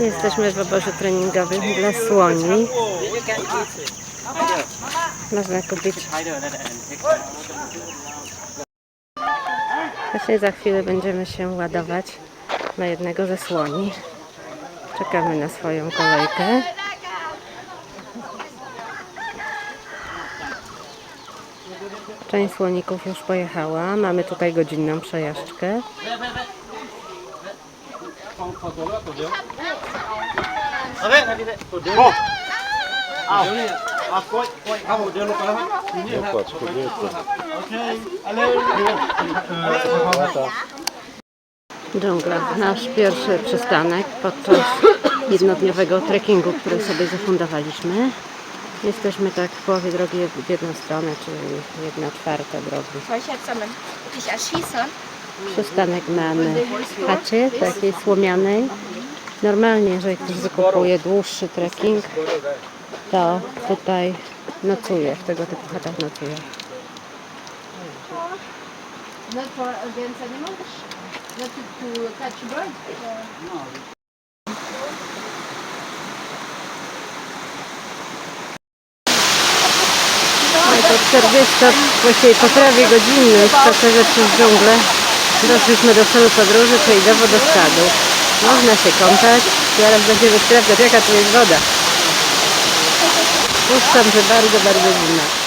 Jesteśmy w obozie treningowym dla słoni. Można kupić. Właśnie za chwilę będziemy się ładować na jednego ze słoni. Czekamy na swoją kolejkę. Część słoników już pojechała. Mamy tutaj godzinną przejażdżkę. เอาเลยนะพี่เต้ตัวเดียวเอาเอากล้วยกล้วยครับผมเดินลงไปแล้วครับนี่ครับโอเคเอาเลยเอาเลย Dżungla. Nasz pierwszy przystanek podczas jednodniowego trekkingu, który sobie zafundowaliśmy. Jesteśmy tak w połowie drogi w jedną stronę, czyli jedna czwarta drogi. Soll ich jetzt damit dich erschießen? Przystanek mamy w chacie takiej słomianej. Normalnie, jeżeli ktoś wykupuje dłuższy trekking, to tutaj nocuje, w tego typu chatach nocuje. No i po 40, właściwie po prawie godzinnym spacerze przez dżunglę doszliśmy do celu podróży, czyli do wodospadu. Można się kąpać, zaraz będziemy sprawdzać jaka tu jest woda. Puszczam, że bardzo, bardzo zimna.